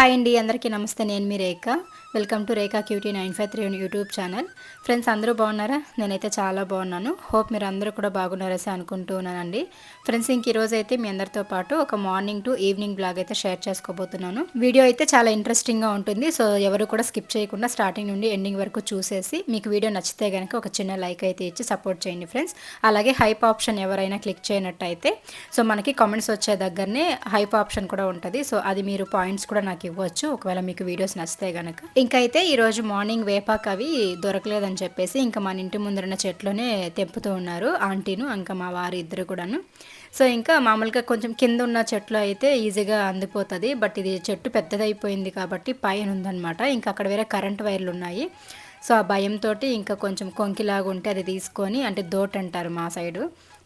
Hi అండి అందరికీ నమస్తే. నేను మీ Rekha. Welcome to Rekha cutie nine five three YouTube channel friends అందరూ బాగున్నారా? నేనైతే చాలా బాగున్నాను. హోప్ మీరు అందరూ కూడా బాగున్నారసి అనుకుంటూ ఉన్నానండి. ఫ్రెండ్స్ ఇంక ఈరోజు అయితే మీ అందరితో పాటు ఒక మార్నింగ్ టు ఈవినింగ్ బ్లాగ్ అయితే షేర్ చేసుకోబోతున్నాను. వీడియో అయితే చాలా ఇంట్రెస్టింగ్గా ఉంటుంది. సో ఎవరు కూడా స్కిప్ చేయకుండా స్టార్టింగ్ నుండి ఎండింగ్ వరకు చూసేసి మీకు వీడియో నచ్చితే కనుక ఒక చిన్న లైక్ అయితే ఇచ్చి సపోర్ట్ చేయండి ఫ్రెండ్స్ అలాగే హైప్ ఆప్షన్ ఎవరైనా క్లిక్ చేయనట్టయితే సో మనకి కామెంట్స్ వచ్చే దగ్గరనే హైప్ ఆప్షన్ కూడా ఉంటుంది. సో అది మీరు పాయింట్స్ కూడా నాకు ఇవ్వచ్చు. ఒకవేళ మీకు వీడియోస్ నచ్చితే కనుక ఇంకా అయితే ఈరోజు మార్నింగ్ వేపాక్ అవి దొరకలేదని చెప్పేసి ఇంకా మన ఇంటి ముందరున్న చెట్లోనే తెంపుతూ ఉన్నారు. ఆంటీను ఇంకా మా వారి ఇద్దరు కూడాను. సో ఇంకా మామూలుగా కొంచెం కింద ఉన్న చెట్లు అయితే ఈజీగా అందిపోతుంది. బట్ ఇది చెట్టు పెద్దదైపోయింది కాబట్టి పైన ఉందన్నమాట ఇంకా అక్కడ వేరే కరెంట్ వైర్లు ఉన్నాయి సో ఆ భయంతో ఇంకా కొంచెం కొంకిలాగా ఉంటే అది తీసుకొని అంటే దోట్ అంటారు మా సైడు.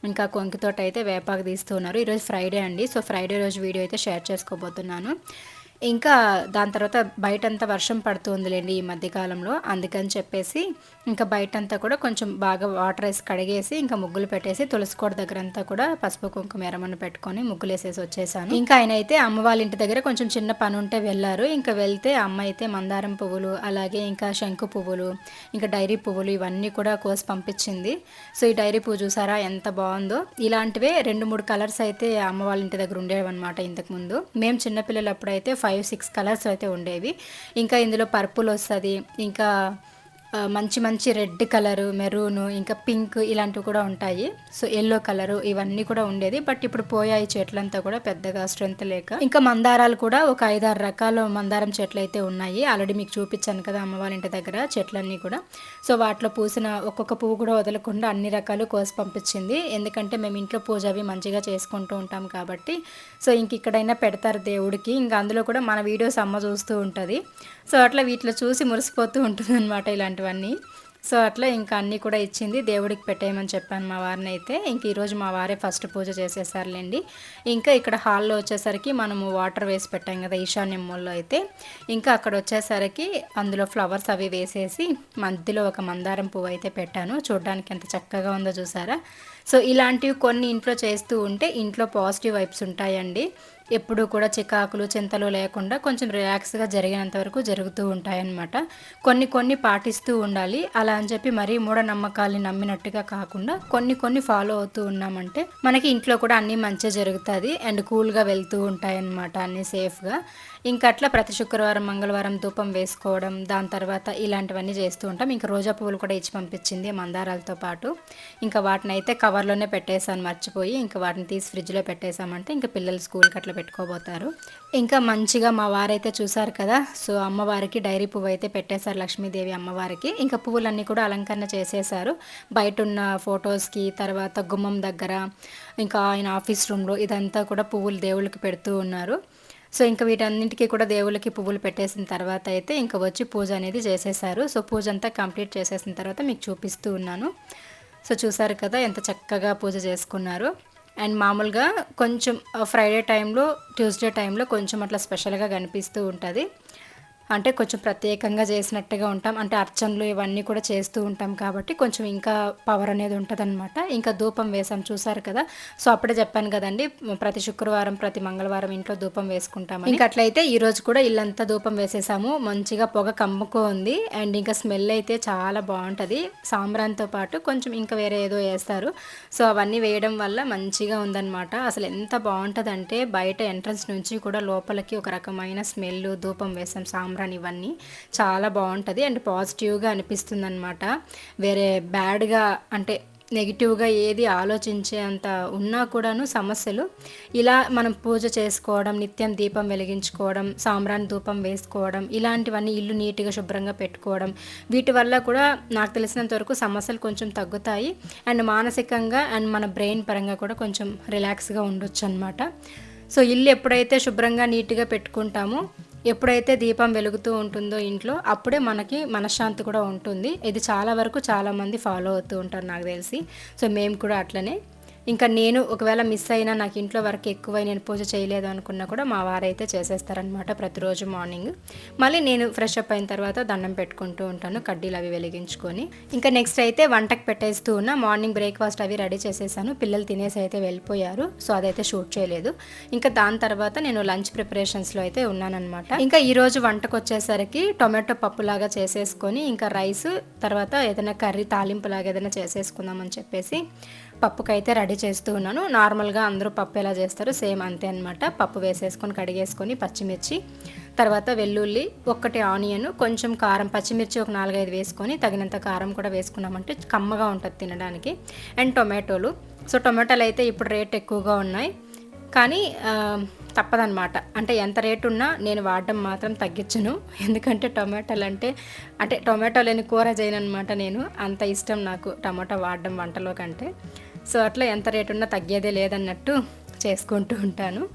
ఇంకా కొంకితోట అయితే వేపాకు తీస్తున్నారు ఈరోజు ఫ్రైడే అండి. సో ఫ్రైడే రోజు వీడియో అయితే షేర్ చేసుకోబోతున్నాను. ఇంకా దాని తర్వాత బయటంతా వర్షం పడుతుందిలేండి ఈ మధ్యకాలంలో. అందుకని చెప్పేసి ఇంకా బయటంతా కూడా కొంచెం బాగా వాటర్ వేసి కడిగేసి ఇంకా ముగ్గులు పెట్టేసి తులసి కోట దగ్గర అంతా కూడా పసుపు కుంకుమ ఎరమన్న పెట్టుకొని ముగ్గులు వేసేసి వచ్చేసాను. ఇంకా ఆయన అయితే అమ్మ వాళ్ళ ఇంటి దగ్గర కొంచెం చిన్న పని ఉంటే వెళ్ళారు. ఇంకా వెళ్తే అమ్మ అయితే మందారం పువ్వులు అలాగే ఇంకా శంకు పువ్వులు ఇంకా డైరీ పువ్వులు ఇవన్నీ కూడా కోసి పంపించింది. సో ఈ డైరీ పువ్వు చూసారా ఎంత బాగుందో. ఇలాంటివే రెండు మూడు కలర్స్ అయితే అమ్మ వాళ్ళ ఇంటి దగ్గర ఉండేవన్నమాట ఇంతకుముందు మేము చిన్నపిల్లలప్పుడు అయితే ఫైవ్ సిక్స్ కలర్స్ అయితే ఉండేవి. ఇంకా ఇందులో పర్పుల్ వస్తుంది ఇంకా మంచి మంచి రెడ్ కలరు మెరూను ఇంకా పింక్ ఇలాంటివి కూడా ఉంటాయి. సో ఎల్లో కలరు ఇవన్నీ కూడా ఉండేది. బట్ ఇప్పుడు పోయాయి చెట్లంతా కూడా పెద్దగా స్ట్రెంత్ లేక. ఇంకా మందారాలు కూడా ఒక ఐదారు రకాల మందారం చెట్లు అయితే ఉన్నాయి. ఆల్రెడీ మీకు చూపించాను కదా అమ్మ వాళ్ళ ఇంటి దగ్గర చెట్లన్నీ కూడా. సో వాటిలో పూసిన ఒక్కొక్క పువ్వు కూడా వదలకుండా అన్ని రకాలు కోసి పంపించింది. ఎందుకంటే మేము ఇంట్లో పూజ అవి మంచిగా చేసుకుంటూ ఉంటాం కాబట్టి. సో ఇంక ఇక్కడైనా పెడతారు దేవుడికి. ఇంకా అందులో కూడా మన వీడియోస్ అమ్మ చూస్తూ ఉంటుంది. సో అట్లా వీటిలో చూసి మురిసిపోతూ ఉంటుంది అనమాట ఇలాంటివన్నీ సో అట్లా ఇంకా అన్నీ కూడా ఇచ్చింది. దేవుడికి పెట్టేయమని చెప్పాను మా వారిని అయితే ఇంక ఈరోజు మా వారే ఫస్ట్ పూజ చేసేసారులేండి. ఇంకా ఇక్కడ హాల్లో వచ్చేసరికి మనము వాటర్ వేసి పెట్టాం కదా ఈశాన్యం మూల్లో అయితే. ఇంకా అక్కడ వచ్చేసరికి అందులో ఫ్లవర్స్ అవి వేసేసి మధ్యలో ఒక మందారం పువ్వు అయితే పెట్టాను. చూడడానికి ఎంత చక్కగా ఉందో చూసారా? సో ఇలాంటివి కొన్ని ఇంట్లో చేస్తూ ఉంటే ఇంట్లో పాజిటివ్ వైబ్స్ ఉంటాయండి. ఎప్పుడు కూడా చికాకులు చింతలు లేకుండా కొంచెం రిలాక్స్గా జరిగినంత వరకు జరుగుతూ ఉంటాయన్నమాట. కొన్ని కొన్ని పాటిస్తూ ఉండాలి. అలా అని చెప్పి మరీ మూఢనమ్మకాల్ని నమ్మినట్టుగా కాకుండా కొన్ని కొన్ని ఫాలో అవుతూ ఉన్నామంటే మనకి ఇంట్లో కూడా అన్నీ మంచిగా జరుగుతుంది అండ్ కూల్గా వెళ్తూ ఉంటాయన్నమాట అన్నీ సేఫ్గా. ఇంకా అట్లా ప్రతి శుక్రవారం మంగళవారం ధూపం వేసుకోవడం దాని తర్వాత ఇలాంటివన్నీ చేస్తూ ఉంటాం. ఇంకా రోజా పువ్వులు కూడా ఇచ్చి పంపించింది మందారాలతో పాటు. ఇంకా వాటిని అయితే కవర్లోనే పెట్టేశాను మర్చిపోయి ఇంకా వాటిని తీసి ఫ్రిడ్జ్లో పెట్టేశామంటే ఇంకా పిల్లలు స్కూల్కి అట్లా పెట్టుకోబోతారు. ఇంకా మంచిగా మా వారైతే చూసారు కదా సో అమ్మవారికి డైరీ పువ్వు అయితే పెట్టేశారు లక్ష్మీదేవి అమ్మవారికి. ఇంకా పువ్వులన్నీ కూడా అలంకరణ చేసేసారు బయట ఉన్న ఫొటోస్కి తర్వాత గుమ్మం దగ్గర ఇంకా ఆయన ఆఫీస్ రూమ్లో ఇదంతా కూడా పువ్వులు దేవుళ్ళకి పెడుతూ ఉన్నారు. సో ఇంకా వీటన్నింటికి కూడా దేవుళ్ళకి పువ్వులు పెట్టేసిన తర్వాత అయితే ఇంకా వచ్చి పూజ అనేది చేసేసారు సో పూజ అంతా కంప్లీట్ చేసేసిన తర్వాత మీకు చూపిస్తూ ఉన్నాను. సో చూసారు కదా ఎంత చక్కగా పూజ చేసుకున్నారు. అండ్ మామూలుగా కొంచెం ఫ్రైడే టైంలో ట్యూస్డే టైంలో కొంచెం అట్లా స్పెషల్గా కనిపిస్తూ ఉంటుంది. అంటే కొంచెం ప్రత్యేకంగా చేసినట్టుగా ఉంటాం. అంటే అర్చనలు ఇవన్నీ కూడా చేస్తూ ఉంటాం కాబట్టి కొంచెం ఇంకా పవర్ అనేది ఉంటుందన్నమాట. ఇంకా ధూపం వేసాం చూసారు కదా? సో అప్పుడే చెప్పాను కదండి ప్రతి శుక్రవారం ప్రతి మంగళవారం ఇంట్లో ధూపం వేసుకుంటాం ఇంకా అట్లయితే ఈరోజు కూడా ఇల్లంతా ధూపం వేసేసాము. మంచిగా పొగ కమ్ముకో ఉంది. అండ్ ఇంకా స్మెల్ అయితే చాలా బాగుంటుంది. సాంబ్రాన్తో పాటు కొంచెం ఇంకా వేరే ఏదో వేస్తారు. సో అవన్నీ వేయడం వల్ల మంచిగా ఉందన్నమాట. అసలు ఎంత బాగుంటుందంటే బయట ఎంట్రన్స్ నుంచి కూడా లోపలికి ఒక రకమైన స్మెల్ ధూపం వేసాం సాంబ్రాన్ సాంబ్రాన్ ఇవన్నీ చాలా బాగుంటుంది. అండ్ పాజిటివ్గా అనిపిస్తుంది అనమాట వేరే బ్యాడ్గా అంటే నెగిటివ్గా ఏది ఆలోచించే అంత ఉన్నా కూడాను సమస్యలు. ఇలా మనం పూజ చేసుకోవడం నిత్యం దీపం వెలిగించుకోవడం సాంబ్రాన్ ధూపం వేసుకోవడం ఇలాంటివన్నీ ఇల్లు నీట్గా శుభ్రంగా పెట్టుకోవడం వీటి వల్ల కూడా నాకు తెలిసినంత వరకు సమస్యలు కొంచెం తగ్గుతాయి. అండ్ మానసికంగా అండ్ మన బ్రెయిన్ పరంగా కూడా కొంచెం రిలాక్స్గా ఉండొచ్చు అనమాట సో ఇల్లు ఎప్పుడైతే శుభ్రంగా నీట్గా పెట్టుకుంటామో ఎప్పుడైతే దీపం వెలుగుతూ ఉంటుందో ఇంట్లో అప్పుడే మనకి మనశ్శాంతి కూడా ఉంటుంది. ఇది చాలా వరకు చాలామంది ఫాలో అవుతూ ఉంటారు నాకు తెలిసి. సో మేము కూడా అట్లనే ఇంకా నేను ఒకవేళ మిస్ అయినా నాకు ఇంట్లో వర్క్ ఎక్కువై నేను పూజ చేయలేదు అనుకున్నా కూడా మా వారైతే చేసేస్తారనమాట ప్రతిరోజు మార్నింగ్ మళ్ళీ నేను ఫ్రెష్ అప్ అయిన తర్వాత దండం పెట్టుకుంటూ ఉంటాను కడ్డీలు అవి వెలిగించుకొని. ఇంకా నెక్స్ట్ అయితే వంటకు పెట్టేస్తూ ఉన్నా మార్నింగ్ బ్రేక్ఫాస్ట్ అవి రెడీ చేసేసాను. పిల్లలు తినేసి అయితే వెళ్ళిపోయారు సో అదైతే షూట్ చేయలేదు. ఇంకా దాని తర్వాత నేను లంచ్ ప్రిపరేషన్స్లో అయితే ఉన్నానన్నమాట. ఇంకా ఈరోజు వంటకు వచ్చేసరికి టొమాటో పప్పులాగా చేసేసుకొని ఇంకా రైస్ తర్వాత ఏదైనా కర్రీ తాలింపు లాగా ఏదైనా చేసేసుకుందామని చెప్పేసి పప్పుకైతే రెడీ చేస్తూ ఉన్నాను. నార్మల్గా అందరూ పప్పు ఎలా చేస్తారు సేమ్ అంతే అనమాట పప్పు వేసేసుకొని కడిగేసుకొని పచ్చిమిర్చి తర్వాత వెల్లుల్లి ఒక్కటి ఆనియన్ కొంచెం కారం పచ్చిమిర్చి ఒక నాలుగైదు వేసుకొని తగినంత కారం కూడా వేసుకున్నామంటే కమ్మగా ఉంటుంది తినడానికి. అండ్ టొమాటోలు. సో టొమాటోలు అయితే ఇప్పుడు రేట్ ఎక్కువగా ఉన్నాయి. కానీ తప్పదనమాట అంటే ఎంత రేటు ఉన్నా నేను వాడడం మాత్రం తగ్గించను. ఎందుకంటే టొమాటోలు అంటే అంటే టొమాటో లేని కూర చేయను అనమాట నేను. అంత ఇష్టం నాకు టమాటో వాడడం వంటలో కంటే. సో అట్లా ఎంత రేటు ఉన్నా తగ్గేదే లేదన్నట్టు చేసుకుంటూ ఉంటాను.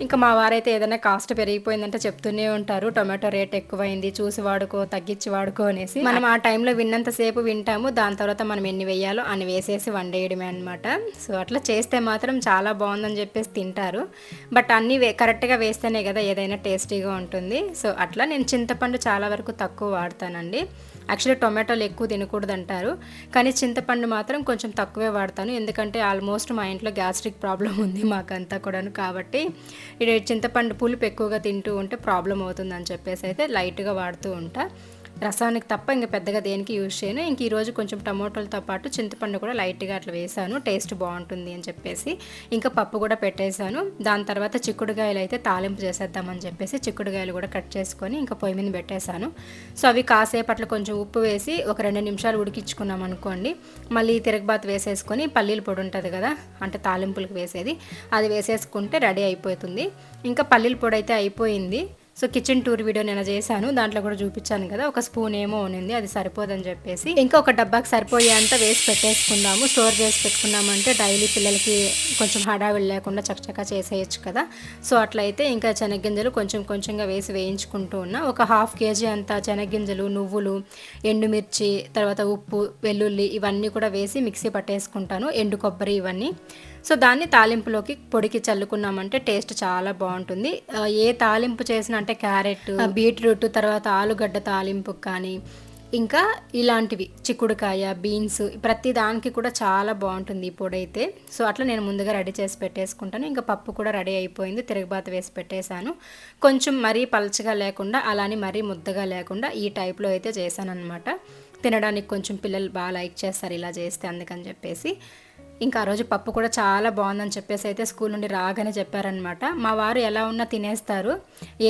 ఇంకా మా వారైతే ఏదైనా కాస్ట్ పెరిగిపోయిందంటే చెప్తూనే ఉంటారు. టొమాటో రేట్ ఎక్కువైంది చూసి వాడుకో తగ్గించి వాడుకో అనేసి. మనం ఆ టైంలో విన్నంతసేపు వింటాము. దాని తర్వాత మనం ఎన్ని వేయాలో అని వేసేసి వండేయడమే అనమాట సో అట్లా చేస్తే మాత్రం చాలా బాగుందని చెప్పేసి తింటారు. బట్ అన్నీ వే కరెక్ట్గా వేస్తేనే కదా ఏదైనా టేస్టీగా ఉంటుంది. సో అట్లా నేను చింతపండు చాలా వరకు తక్కువ వాడతానండి. యాక్చువల్లీ టొమాటోలు ఎక్కువ తినకూడదు అంటారు కానీ చింతపండు మాత్రం కొంచెం తక్కువే వాడతాను. ఎందుకంటే ఆల్మోస్ట్ మా ఇంట్లో గ్యాస్ట్రిక్ ప్రాబ్లం ఉంది మాకంతా కూడాను కాబట్టి. ఇది చింతపండు పులుపు ఎక్కువగా తింటూ ఉంటే ప్రాబ్లం అవుతుందని చెప్పేసి అయితే లైట్గా వాడుతూ ఉంటా. రసానికి తప్ప ఇంకా పెద్దగా దేనికి యూజ్ చేయను. ఇంక ఈరోజు కొంచెం టమోటాలతో పాటు చింతపండు కూడా లైట్గా అట్లా వేసాను. టేస్ట్ బాగుంటుంది అని చెప్పేసి. ఇంకా పప్పు కూడా పెట్టేశాను దాని తర్వాత చిక్కుడుగాయలు అయితే తాలింపు చేసేద్దామని చెప్పేసి చిక్కుడుగాయలు కూడా కట్ చేసుకొని ఇంకా పొయ్యి మీద పెట్టేశాను సో అవి కాసేపు అట్లా కొంచెం ఉప్పు వేసి ఒక రెండు నిమిషాలు ఉడికించుకున్నాం అనుకోండి. మళ్ళీ తిరగబాత్ వేసేసుకొని పల్లీల పొడి ఉంటుంది కదా అంటే తాలింపులకు వేసేది అది వేసేసుకుంటే రెడీ అయిపోతుంది. ఇంకా పల్లీల పొడి అయితే అయిపోయింది. సో కిచెన్ టూర్ వీడియో నేను చేశాను దాంట్లో కూడా చూపించాను కదా ఒక స్పూన్ ఏమో ఉన్నింది అది సరిపోదని చెప్పేసి. ఇంకా ఒక డబ్బాకి సరిపోయేంత వేసి పెట్టేసుకుందాము స్టోర్ చేసి పెట్టుకున్నామంటే డైలీ పిల్లలకి కొంచెం హడావిడి లేకుండా చక్కచక్క చేసేయచ్చు కదా. సో అట్లయితే ఇంకా శనగ్గింజలు కొంచెం కొంచెంగా వేసి వేయించుకుంటూ ఉన్నా. ఒక హాఫ్ కేజీ అంత శనగ్గింజలు నువ్వులు ఎండుమిర్చి తర్వాత ఉప్పు వెల్లుల్లి ఇవన్నీ కూడా వేసి మిక్సీ పట్టేసుకుంటాను ఎండు కొబ్బరి ఇవన్నీ. సో దాన్ని తాలింపులోకి పొడికి చల్లుకున్నామంటే టేస్ట్ చాలా బాగుంటుంది. ఏ తాలింపు చేసిన అంటే క్యారెట్ బీట్రూట్ తర్వాత ఆలుగడ్డ తాలింపు కానీ ఇంకా ఇలాంటివి చిక్కుడుకాయ బీన్స్ ప్రతి దానికి కూడా చాలా బాగుంటుంది ఈ పొడి అయితే సో అట్లా నేను ముందుగా రెడీ చేసి పెట్టేసుకుంటాను. ఇంకా పప్పు కూడా రెడీ అయిపోయింది తిరగబాత వేసి పెట్టేశాను. కొంచెం మరీ పలచగా లేకుండా అలానే మరీ ముద్దగా లేకుండా ఈ టైప్లో అయితే చేశాను అనమాట తినడానికి కొంచెం పిల్లలు బాగా లైక్ చేస్తారు ఇలా చేస్తే అందుకని చెప్పేసి. ఇంకా ఆ రోజు పప్పు కూడా చాలా బాగుందని చెప్పేసి అయితే స్కూల్ నుండి రాగానే చెప్పారనమాట మా వారు ఎలా ఉన్నా తినేస్తారు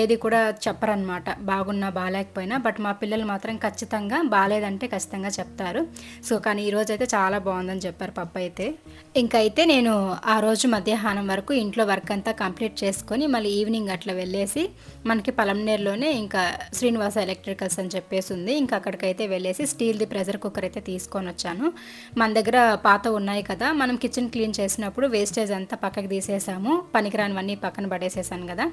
ఏది కూడా చెప్పరనమాట బాగున్నా బాగాలేకపోయినా బట్ మా పిల్లలు మాత్రం ఖచ్చితంగా బాగాలేదంటే ఖచ్చితంగా చెప్తారు. సో కానీ ఈరోజు అయితే చాలా బాగుందని చెప్పారు పప్పు అయితే. ఇంకైతే నేను ఆ రోజు మధ్యాహ్నం వరకు ఇంట్లో వర్క్ అంతా కంప్లీట్ చేసుకొని మళ్ళీ ఈవినింగ్ అట్లా వెళ్ళేసి మనకి పలంనేరులోనే ఇంకా శ్రీనివాస ఎలక్ట్రికల్స్ అని చెప్పేసి ఉంది. ఇంకా అక్కడికైతే వెళ్ళేసి స్టీల్ది ప్రెషర్ కుక్కర్ అయితే తీసుకొని వచ్చాను. మన దగ్గర పాత ఉన్నాయి కదా మనం కిచెన్ క్లీన్ చేసినప్పుడు వేస్టేజ్ అంతా పక్కకి తీసేసాము. పనికిరానివన్నీ పక్కన పడేసేసాను కదా.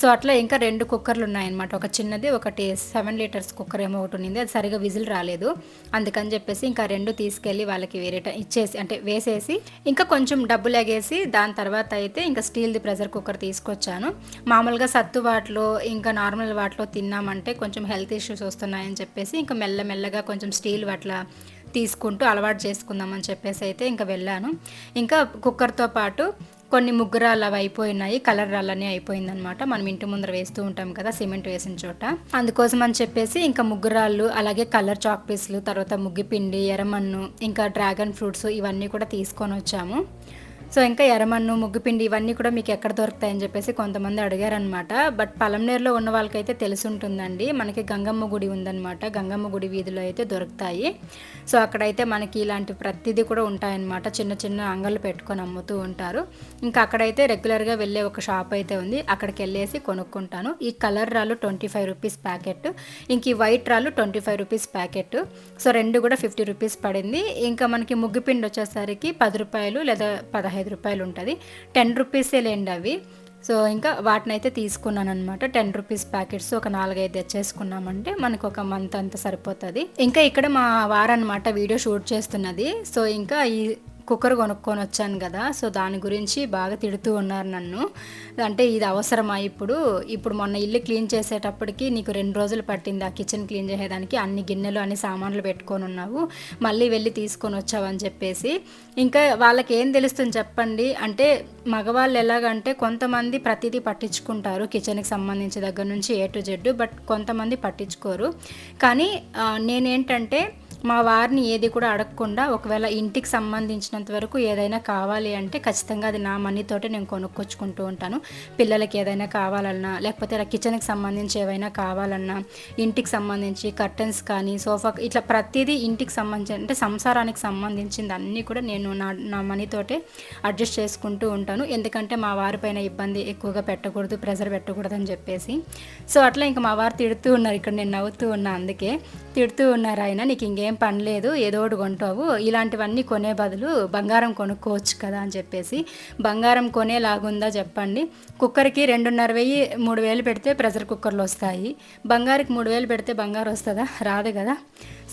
సో అట్లా ఇంకా రెండు కుక్కర్లు ఉన్నాయన్నమాట. ఒక చిన్నది ఒకటి సెవెన్ లీటర్స్ కుక్కర్ ఏమో ఒకటి ఉంది అది సరిగా విజిల్ రాలేదు. అందుకని చెప్పేసి ఇంకా రెండు తీసుకెళ్ళి వాళ్ళకి వేరే ఇచ్చేసి అంటే వేసేసి ఇంకా కొంచెం డబ్బులు ఎగేసి దాని తర్వాత అయితే ఇంకా స్టీల్ది ప్రెషర్ కుక్కర్ తీసుకొచ్చాను. మామూలుగా సత్తు వాటిలో ఇంకా నార్మల్ వాటిలో తిన్నామంటే కొంచెం హెల్త్ ఇష్యూస్ వస్తున్నాయని చెప్పేసి ఇంకా మెల్లమెల్లగా కొంచెం స్టీల్ వాటిలో తీసుకుంటూ అలవాటు చేసుకుందామని చెప్పేసి అయితే ఇంకా వెళ్ళాను. ఇంకా కుక్కర్తో పాటు కొన్ని ముగ్గురాళ్ళు అవి అయిపోయినాయి కలర్ రాళ్ళని అయిపోయిందనమాట మనం ఇంటి ముందర వేస్తూ ఉంటాం కదా సిమెంట్ వేసిన చోట. అందుకోసం అని చెప్పేసి ఇంకా ముగ్గురాళ్ళు అలాగే కలర్ చాక్ పీసులు తర్వాత ముగ్గిపిండి ఎర్రమన్ను ఇంకా డ్రాగన్ ఫ్రూట్స్ ఇవన్నీ కూడా తీసుకొని వచ్చాము. సో ఇంకా ఎర్రమన్ను ముగ్గుపిండి ఇవన్నీ కూడా మీకు ఎక్కడ దొరుకుతాయని చెప్పేసి కొంతమంది అడిగారనమాట బట్ పలంనేరులో ఉన్న వాళ్ళకైతే తెలిసి ఉంటుందండి మనకి గంగమ్మ గుడి ఉందన్నమాట. గంగమ్మ గుడి వీధిలో అయితే దొరుకుతాయి. సో అక్కడైతే మనకి ఇలాంటి ప్రతిదీ కూడా ఉంటాయన్నమాట. చిన్న చిన్న అంగళ్ళు పెట్టుకొని అమ్ముతూ ఉంటారు. ఇంకా అక్కడైతే రెగ్యులర్గా వెళ్ళే ఒక షాప్ అయితే ఉంది. అక్కడికి వెళ్ళేసి కొనుక్కుంటాను. ఈ కలర్ రాళ్ళు ట్వంటీ ఫైవ్ రూపీస్ ప్యాకెట్. ఇంక ఈ వైట్ రాళ్ళు twenty five rupees packet. So రెండు కూడా ఫిఫ్టీ రూపీస్ పడింది. ఇంకా మనకి ముగ్గుపిండి వచ్చేసరికి పది రూపాయలు లేదా పదహైదు పదహైదు రూపాయలు ఉంటుంది. టెన్ రూపీసే లేండి అవి. సో ఇంకా వాటిని అయితే తీసుకున్నాను అనమాట టెన్ రూపీస్ ప్యాకెట్స్ ఒక నాలుగైదు తెచ్చేసుకున్నామంటే మనకు ఒక మంత్ అంత సరిపోతుంది. ఇంకా ఇక్కడ మా వారనమాట వీడియో షూట్ చేస్తున్నది. సో ఇంకా ఈ కుక్కర్ కొనుక్కొని వచ్చాను కదా సో దాని గురించి బాగా తిడుతూ ఉన్నారు నన్ను. అంటే ఇది అవసరమా ఇప్పుడు? ఇప్పుడు మొన్న ఇల్లు క్లీన్ చేసేటప్పటికి నీకు రెండు రోజులు పట్టింది ఆ కిచెన్ క్లీన్ చేసేదానికి అన్ని గిన్నెలు అన్ని సామాన్లు పెట్టుకొని ఉన్నావు మళ్ళీ వెళ్ళి తీసుకొని వచ్చావని చెప్పేసి. ఇంకా వాళ్ళకి ఏం తెలుస్తుంది చెప్పండి? అంటే మగవాళ్ళు ఎలాగంటే కొంతమంది ప్రతిదీ పట్టించుకుంటారు కిచెన్కి సంబంధించి దగ్గర నుంచి ఏ టు జెడ్ బట్ కొంతమంది పట్టించుకోరు. కానీ నేనేంటంటే మా వారిని ఏది కూడా అడగకుండా ఒకవేళ ఇంటికి సంబంధించినంత వరకు ఏదైనా కావాలి అంటే ఖచ్చితంగా అది నా మనీతోటే నేను కొనుక్కొచ్చుకుంటూ ఉంటాను. పిల్లలకి ఏదైనా కావాలన్నా లేకపోతే ఇలా కిచెన్కి సంబంధించి ఏవైనా కావాలన్నా ఇంటికి సంబంధించి కర్టన్స్ కానీ సోఫా ఇట్లా ప్రతిదీ ఇంటికి సంబంధించి అంటే సంసారానికి సంబంధించింది అన్నీ కూడా నేను నా నా మనీతోటే అడ్జస్ట్ చేసుకుంటూ ఉంటాను. ఎందుకంటే మా వారిపైన ఇబ్బంది ఎక్కువగా పెట్టకూడదు ప్రెజర్ పెట్టకూడదు అని చెప్పేసి. సో అట్లా ఇంకా మా వారు తిడుతూ ఉన్నారు. ఇక్కడ నేను నవ్వుతూ ఉన్నా అందుకే. తిడుతూ ఉన్నారు ఆయన. నీకు ఇంకేం ఏం పని లేదు ఏదో ఒకటి కొంటావు. ఇలాంటివన్నీ కొనే బదులు బంగారం కొనుక్కోవచ్చు కదా అని చెప్పేసి. బంగారం కొనేలాగుందా చెప్పండి. కుక్కర్కి రెండున్నర వెయ్యి మూడు వేలు పెడితే ప్రెషర్ కుక్కర్లు వస్తాయి. బంగారుకి మూడు వేలు పెడితే బంగారు వస్తుందా? రాదు కదా.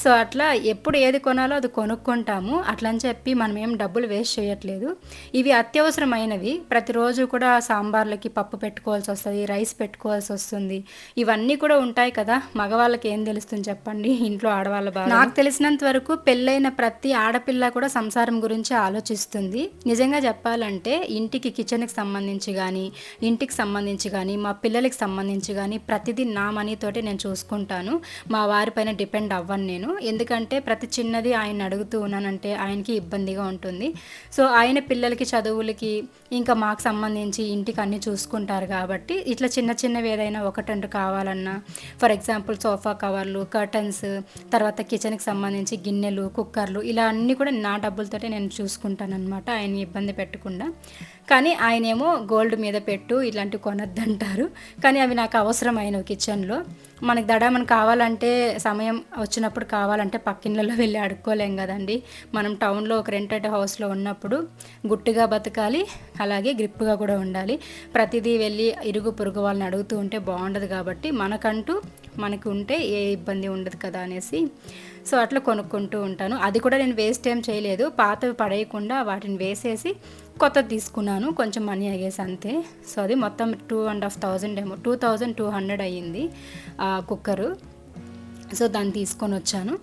సో అట్లా ఎప్పుడు ఏది కొనాలో అది కొనుక్కుంటాము. అట్లా అని చెప్పి మనం ఏం డబ్బులు వేస్ట్ చేయట్లేదు. ఇవి అత్యవసరమైనవి. ప్రతిరోజు కూడా సాంబార్లకి పప్పు పెట్టుకోవాల్సి వస్తుంది రైస్ పెట్టుకోవాల్సి వస్తుంది. ఇవన్నీ కూడా ఉంటాయి కదా. మగవాళ్ళకి ఏం తెలుస్తుంది చెప్పండి? ఇంట్లో ఆడవాళ్ళ బాగా నాకు తెలిసినంత వరకు పెళ్ళైన ప్రతి ఆడపిల్ల కూడా సంసారం గురించి ఆలోచిస్తుంది. నిజంగా చెప్పాలంటే ఇంటికి కిచెన్కి సంబంధించి కానీ ఇంటికి సంబంధించి కానీ మా పిల్లలకి సంబంధించి కానీ ప్రతిదీ నా మనీతోటి నేను చూసుకుంటాను. మా వారిపైన డిపెండ్ అవ్వను నేను. ఎందుకంటే ప్రతి చిన్నది ఆయన అడుగుతూ ఉన్నానంటే ఆయనకి ఇబ్బందిగా ఉంటుంది. సో ఆయన పిల్లలకి చదువులకి ఇంకా మాకు సంబంధించి ఇంటికి అన్నీ చూసుకుంటారు కాబట్టి ఇట్లా చిన్న చిన్నవి ఏదైనా ఒకటంటు కావాలన్నా ఫర్ ఎగ్జాంపుల్ సోఫా కవర్లు కర్టన్స్ తర్వాత కిచెన్కి సంబంధించి గిన్నెలు కుక్కర్లు ఇలా అన్నీ కూడా నా డబ్బులతోటే నేను చూసుకుంటాను అనమాట ఆయన ఇబ్బంది పెట్టకుండా. కానీ ఆయనేమో గోల్డ్ మీద పెట్టు ఇలాంటివి కొనొద్దంటారు. కానీ అవి నాకు అవసరమైనవి కిచెన్లో. మనకి దడ మనకు కావాలంటే సమయం వచ్చినప్పుడు కావాలంటే పక్కిళ్ళలో వెళ్ళి అడుక్కోలేం కదండి. మనం టౌన్లో ఒక రెంటెడ్ హౌస్లో ఉన్నప్పుడు గుట్టుగా బతకాలి అలాగే గ్రిప్గా కూడా ఉండాలి. ప్రతిదీ వెళ్ళి ఇరుగు పొరుగు వాళ్ళని అడుగుతూ ఉంటే బాగుండదు కాబట్టి మనకంటూ మనకు ఉంటే ఏ ఇబ్బంది ఉండదు కదా అనేసి. సో అట్లా కొనుక్కుంటూ ఉంటాను. అది కూడా నేను వేస్ట్ ఏం చేయలేదు. పాతవి పడేయకుండా వాటిని వేసేసి కొత్తది తీసుకున్నాను కొంచెం మనీ అయ్యేసి అంతే. సో అది మొత్తం టూ అండ్ హాఫ్ థౌజండ్ ఏమో టూ థౌజండ్ టూ హండ్రెడ్ అయ్యింది కుక్కరు సో దాన్ని తీసుకొని వచ్చాను.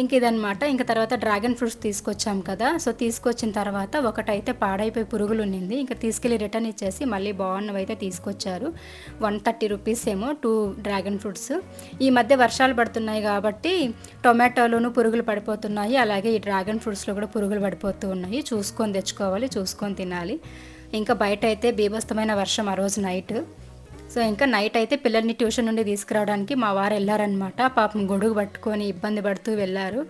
ఇంక ఇదనమాట ఇంక తర్వాత డ్రాగన్ ఫ్రూట్స్ తీసుకొచ్చాం కదా. సో తీసుకొచ్చిన తర్వాత ఒకటైతే పాడైపోయి పురుగులు ఉన్నింది ఇంకా తీసుకెళ్ళి రిటర్న్ ఇచ్చేసి మళ్ళీ బాగున్నవి అయితే తీసుకొచ్చారు. వన్ థర్టీ రూపీస్ ఏమో టూ డ్రాగన్ ఫ్రూట్స్. ఈ మధ్య వర్షాలు పడుతున్నాయి కాబట్టి టొమాటోలోను పురుగులు పడిపోతున్నాయి. అలాగే ఈ డ్రాగన్ ఫ్రూట్స్లో కూడా పురుగులు పడిపోతూ ఉన్నాయి. చూసుకొని తెచ్చుకోవాలి చూసుకొని తినాలి. ఇంకా బయట అయితే బీభస్తమైన వర్షం ఆ రోజు నైట్. సో ఇంకా నైట్ అయితే పిల్లల్ని ట్యూషన్ నుండి తీసుకురావడానికి మా వారు వెళ్ళారనమాట పాపం గొడుగు పట్టుకొని ఇబ్బంది పడుతూ వెళ్ళారు.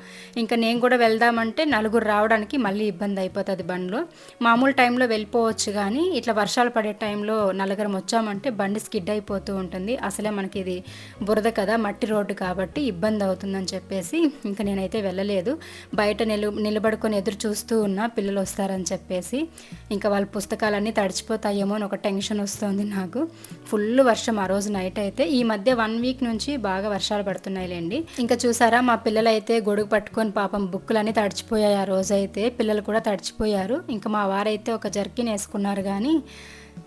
ఇంకా నేను కూడా వెళ్దామంటే నలుగురు రావడానికి మళ్ళీ ఇబ్బంది అయిపోతుంది బండ్లో. మామూలు టైంలో వెళ్ళిపోవచ్చు కానీ ఇట్లా వర్షాలు పడే టైంలో నలుగురం వచ్చామంటే బండి స్కిడ్ అయిపోతూ ఉంటుంది. అసలే మనకి ఇది బురద కదా మట్టి రోడ్డు కాబట్టి ఇబ్బంది అవుతుందని చెప్పేసి ఇంకా నేనైతే వెళ్ళలేదు. బయట నిలు నిలబడుకొని ఎదురు చూస్తూ ఉన్నా పిల్లలు వస్తారని చెప్పేసి. ఇంకా వాళ్ళ పుస్తకాలన్నీ తడిచిపోతాయేమో అని ఒక టెన్షన్ వస్తుంది నాకు. ఫుల్ ఫుల్ వర్షం ఆ రోజు నైట్ అయితే. ఈ మధ్య వన్ వీక్ నుంచి బాగా వర్షాలు పడుతున్నాయిలేండి. ఇంకా చూసారా మా పిల్లలు అయితే గొడుగు పట్టుకొని పాపం బుక్కులన్నీ తడిచిపోయాయి ఆ రోజు అయితే పిల్లలు కూడా తడిచిపోయారు. ఇంకా మా వారైతే ఒక జర్కిన్ వేసుకున్నారు కానీ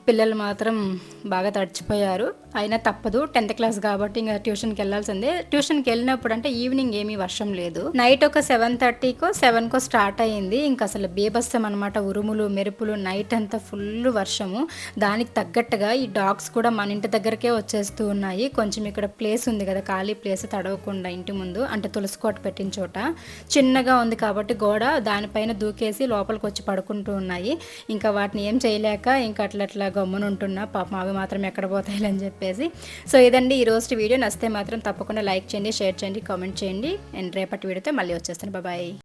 పిల్లలు మాత్రం బాగా తడిచిపోయారు. అయినా తప్పదు. టెన్త్ క్లాస్ కాబట్టి ఇంకా ట్యూషన్కి వెళ్ళాల్సిందే. ట్యూషన్కి వెళ్ళినప్పుడు అంటే ఈవినింగ్ ఏమీ వర్షం లేదు. నైట్ ఒక సెవెన్ థర్టీకో సెవెన్కో స్టార్ట్ అయ్యింది. ఇంకా అసలు బీభత్సం అనమాట ఉరుములు మెరుపులు నైట్ అంతా ఫుల్ వర్షము. దానికి తగ్గట్టుగా ఈ డాగ్స్ కూడా మన ఇంటి దగ్గరకే వచ్చేస్తూ ఉన్నాయి. కొంచెం ఇక్కడ ప్లేస్ ఉంది కదా ఖాళీ ప్లేస్ తడవకుండా ఇంటి ముందు. అంటే తులసి కోట పెట్టిన చోట. చిన్నగా ఉంది కాబట్టి గోడ దానిపైన దూకేసి లోపలికి వచ్చి పడుకుంటూ ఉన్నాయి. ఇంకా వాటిని ఏం చేయలేక ఇంకా అట్లా అట్లా గమ్మునుంటున్నా పాపం అవి మాత్రం ఎక్కడ పోతాయి అని చెప్పేసి. సో ఇదండి ఈ రోజు వీడియో. నచ్చితే మాత్రం తప్పకుండా లైక్ చేయండి షేర్ చేయండి కామెంట్ చేయండి. అండ్ రేపటి వీడియోతో మళ్ళీ వచ్చేస్తాను. బాబాయ్